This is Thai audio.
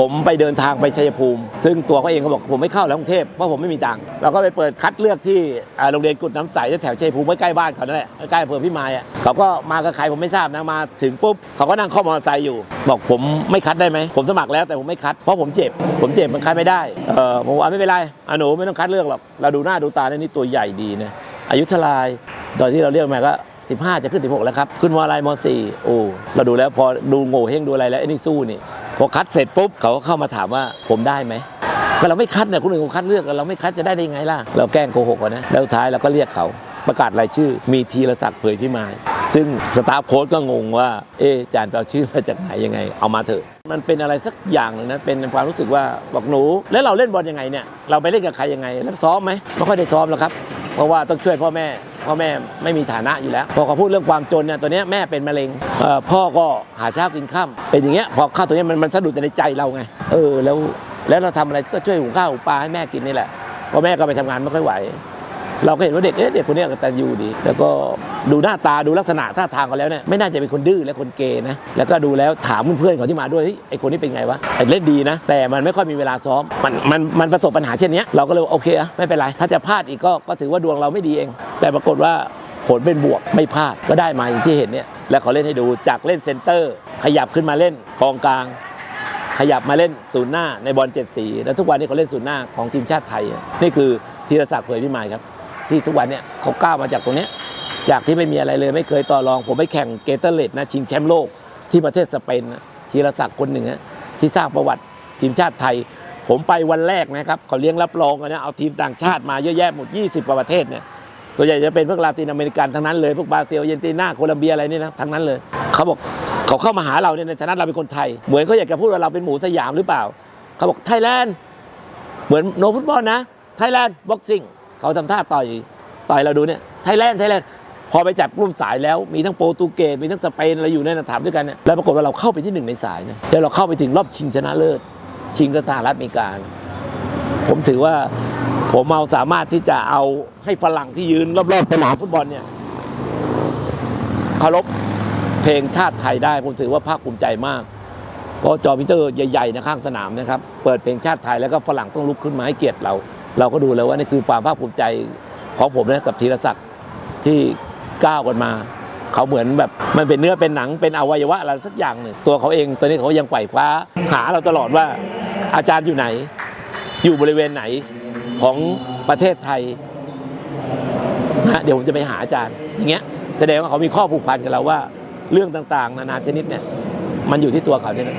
ผมไปเดินทางไปชัยภูมิ ซึ่งตัวเขาเองเขาบอกผมไม่เข้าแล้วกรุงเทพเพราะผมไม่มีตังค์เราก็ไปเปิดคัดเลือกที่โรงเรียนกุดน้ำใสแถวชัยภูมิใกล้บ้านเขานั่นแหละใกล้อำเภอพิมายอะเขาก็มากับใครผมไม่ทราบนะมาถึงปุ๊บเขาก็นั่งข้อมอเตอร์ไซค์อยู่ บอกผมไม่คัดได้ไหมผมสมัครแล้วแต่ผมไม่คัดเพราะผมเจ็บ ผมเจ็บมันคัดไม่ได้เออผมว่าไม่เป็นไรอหนูไม่ต้องคัดเลือกหรอกเราดูหน้าดูตาเนี่ยนี่ตัวใหญ่ดีนะอายุทลายตอนที่เราเรียกมาก็15 จะขึ้น 16 แล้วครับ ขึ้นมอะไรม4โอ้เราดูแล้วพอดูโง่เฮงดูอะไรแล้วไอ้นี่สู้นี่ พอคัดเสร็จปุ๊บเขาก็เข้ามาถามว่าผมได้ไหมก็เราไม่คัดเนี่ยคนอื่นเขาคัดเลือกเราไม่คัดจะได้ได้ยังไงล่ะ เราแกล้งโกหกอะนะแล้วท้ายเราก็เรียกเขาประกาศรายชื่อ มีทีรศักดิ์เผยพิมายซึ่งสตาฟโค้ดก็งงว่า เอ๊ะจารย์ไปเอาชื่อมาจากไหนยังไง เอามาเถอะ มันเป็นอะไรสักอย่างหนึ่งนะ เป็นความรู้สึกว่าบอกหนู แล้วเราเล่นบอลยังไงเนี่ย เราไปเล่นกับใครยังไง แล้วซ้อมไหมไม่ค่อยได้ซ้อมหรอกครับ ราะว่าต้องช่วยพ่อแม่ พ่อแม่ไม่มีฐานะอยู่แล้ว พอเขาพูดเรื่องความจนเนี่ยตัวนี้แม่เป็นมะเร็งพ่อก็หาเช้ากินข้ามเป็นอย่างเงี้ยพอข้าวตัวเนี้ยมันมันสะดุดในใจเราไงเออแล้วแล้วเราทำอะไรก็ช่วยหุงข้าวหุงปลาให้แม่กินนี่แหละเพราะแม่ก็ไปทำงานไม่ค่อยไหว เราก็เห็นว่าเด็กเอ๊ะเด็กคนนี้กตัญญูดี แล้วก็ดูหน้าตาดูลักษณะท่าทางเขาแล้วเนี่ยไม่น่าจะเป็นคนดื้อและคนเกย์นะแล้วก็ดูแล้วถามเพื่อนๆเขาที่มาด้วยเฮ้ยไอคนนี้เป็นไงวะไอเล่นดีนะ แต่มันไม่ค่อยมีเวลาซ้อมมันมันมันประสบปัญหาเช่นเนี้ยเราก็เลยโอเคอะไม่เป็นไรถ้าจะพลาดอีกก็ก็ถือว่าดวงเราไม่ดีเอง แต่ปรากฏว่าผลเป็นบวกไม่พลาดก็ได้มาอย่างที่เห็นเนี่ยแล้วเขาเล่นให้ดูจากเล่นเซนเตอร์ ขยับขึ้นมาเล่นกองกลาง ขยับมาเล่นศูนย์หน้าในบอลเจ็ดสีแล้วทุกวันนี้เขาเล่นศูนย์หน้าของทีมชาติไทย นี่คือธีรศักดิ์เผยพิมายครับ ที่ทุกวันเนี่ยเขาก้าวมาจากตรงนี้จากที่ไม่มีอะไรเลยไม่เคยต่อรอง ผมไปแข่งเกเตอร์เลดนะชิงแชมป์โลกที่ประเทศสเปนนะธีรศักดิ์คนหนึ่งนะที่สร้างประวัติทีมชาติไทย ผมไปวันแรกนะครับเขาเลี้ยงรับรองกันนะเอาทีมต่างชาติมาเยอะแยะหมด 20กว่าประเทศเนี่ยตัวใหญ่จะเป็นพวกลาตินอเมริกันทั้งนั้นเลยพวกบราซิลอาร์เจนตินาโคลัมเบียอะไรนี่นะทั้งนั้นเลยเขาบอกเขาเข้ามาหาเราเนี่ยในฐานะเราเป็นคนไทย เหมือนเขาอยากจะพูดว่าเราเป็นหมูสยามหรือเปล่าเขาบอกไทยแลนด์เหมือนโนฟุตบอลนะไทยแลนด์บ็อกซิ่ง เขาทำท่าต่อยต่อยเราดูเนี่ยไทยแลนด์ไทยแลนด์พอไปจับกลุ่มสายแล้วมีทั้งโปรตุเกสมีทั้งสเปนอะไรอยู่ในนถามด้วยกันเนี่ยแล้วปรากฏว่าเราเข้าไปที่หนึ่งในสายนะแล้วเราเข้าไปถึงรอบชิงชนะเลิศชิงกับสหรัฐอเมริกาผมถือว่าผมเอาสามารถที่จะเอาให้ฝรั่งที่ยืนรอบๆสนามฟุตบอลเนี่ยเคารพเพลงชาติไทยได้ผมถือว่าภาคภูมิใจมากเพราะจอมิเตอร์ใหญ่ๆนะข้างสนามนะครับ เปิดเพลงชาติไทยแล้วก็ฝรั่งต้องลุกขึ้นมาให้เกียรติเรา เราก็ดูแล้วว่านี่คือความภาคภูมิใจของผมนะกับธีรศักดิ์ที่ก้าวกันมา เขาเหมือนแบบมันเป็นเนื้อเป็นหนังเป็นอวัยวะอะไรสักอย่างหนึ่งตัวเขาเองตัวนี้เขายังไขว่คว้าหาเราตลอดว่าอาจารย์อยู่ไหน อยู่บริเวณไหนของประเทศไทยนะฮะเดี๋ยวผมจะไปหาอาจารย์ อย่างเงี้ยแสดงว่าเขามีข้อผูกพันกับเราว่า เรื่องต่างๆ นานาชนิดเนี่ยมันอยู่ที่ตัวเขาเนี่ยนะ